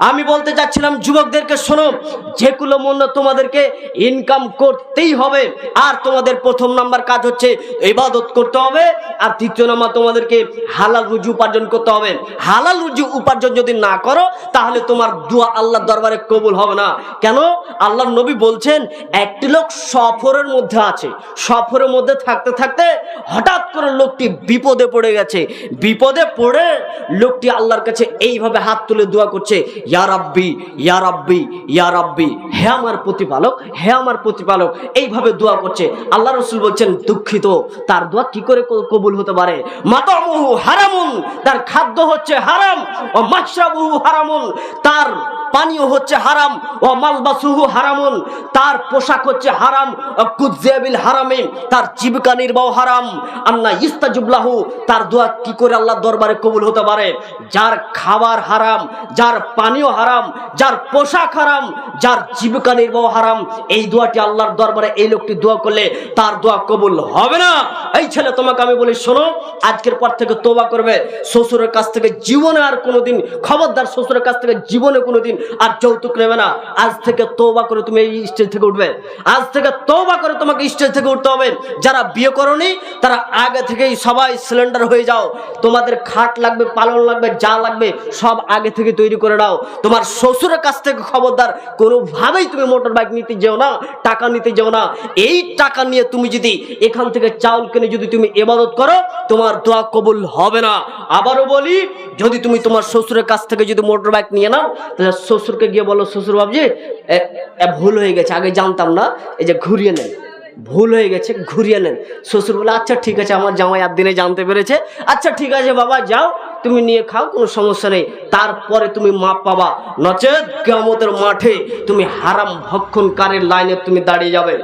আমি বলতে চাচ্ছিলাম যুবকদেরকে শোনো, যেগুলো মনে তোমাদেরকে ইনকাম করতেই হবে, আর তোমাদের প্রথম নাম্বার কাজ হচ্ছে ইবাদত করতে হবে, আর তৃতীয় নাম্বার তোমাদেরকে হালাল রুজি উপার্জন করতে হবে। হালাল রুজি উপার্জন যদি না করো, তাহলে তোমার দোয়া আল্লাহর দরবারে কবুল হবে না। কেন? আল্লাহর নবী বলছেন, একটি লোক সফরের মধ্যে আছে, সফরের মধ্যে থাকতে থাকতে হঠাৎ করে লোকটি বিপদে পড়ে গেছে। বিপদে পড়ে লোকটি আল্লাহর কাছে এইভাবে হাত তুলে দোয়া করছে ইয়া রাব্বি ইয়া রাব্বি ইয়া রাব্বি, হে আমার প্রতিপালক, হে আমার প্রতিপালক। এইভাবে দোয়া করছে। আল্লাহ রসুল বলছেন, দুঃখিত, তার দোয়া কি করে কবুল হতে পারে? মাতামুহু হারামুন, তার খাদ্য হচ্ছে হারাম, ও মাশরাবুহু হারামুন, তার পানীয় হচ্ছে হারাম ও মালবাসুহু হারামুন, তার পোশাক হচ্ছে হারাম কুজ্জাবিল হারামিন তার জীবিকা নির্বাহ হারাম। আন্না ইস্তাজুবলাহু, তার দোয়া কি করে আল্লাহর দরবারে কবুল হতে পারে? যার খাবার হারাম, যার পানীয় হারাম, যার পোশাক হারাম, যার জীবিকা নির্বাহ হারাম, এই দোয়াটি আল্লাহর দরবারে এই লোকটি দোয়া করলে তার দোয়া কবুল হবে না। এই ছেলে, তোমাকে আমি বলি, শোনো, আজকের পর থেকে তোবা করবে। শ্বশুরের কাছ থেকে জীবনে আর কোনোদিন, খবরদার শ্বশুরের কাছ থেকে জীবনে কোনোদিন আর যৌতুক নেবে না। আজ থেকে তোবা করে তুমি এই স্টেজ থেকে উঠবে। আজ থেকে তোবা করে তোমাকে স্টেজ থেকে উঠতে হবে। যারা বিয়ে করনি, তারা আগে থেকেই সবাই সিলিন্ডার হয়ে যাও। তোমাদের খাট লাগবে পালন লাগবে, যা লাগবে, সব আগে থেকে তৈরি করে নাও। তোমার শ্বশুরের কাছ থেকে খবরদার কোনোভাবেই তুমি মোটর বাইক নিতে যেও না, টাকা নিতে যেও না। এই টাকা নিয়ে তুমি যদি এখান থেকে চাউল কিনে যদি তুমি এবাদত করো, তোমার দোয়া কবুল হবে না। আবারও বলি, যদি তুমি তোমার শ্বশুরের কাছ থেকে যদি মোটর বাইক নিয়ে নাও, তাহলে শ্বশুরকে গিয়ে বলো, শ্বশুর বাবজি ভুল হয়ে গেছে, আগে জানতাম না, এই যে ঘুরিয়ে নেন। ভুল হয়ে গেছে, ঘুরিয়ে নেন। শ্বশুর বলে আচ্ছা ঠিক আছে, আমার জামাই আর দিনে জানতে পেরেছে। আচ্ছা ঠিক আছে, বাবা, যাও, তুমি নিয়ে খাও, কোনো সমস্যা নেই। তারপরে তুমি মাপ পাবা। নচেত কেমতের মাঠে তুমি হারাম ভক্ষণকারীর লাইনে তুমি দাঁড়িয়ে যাবে।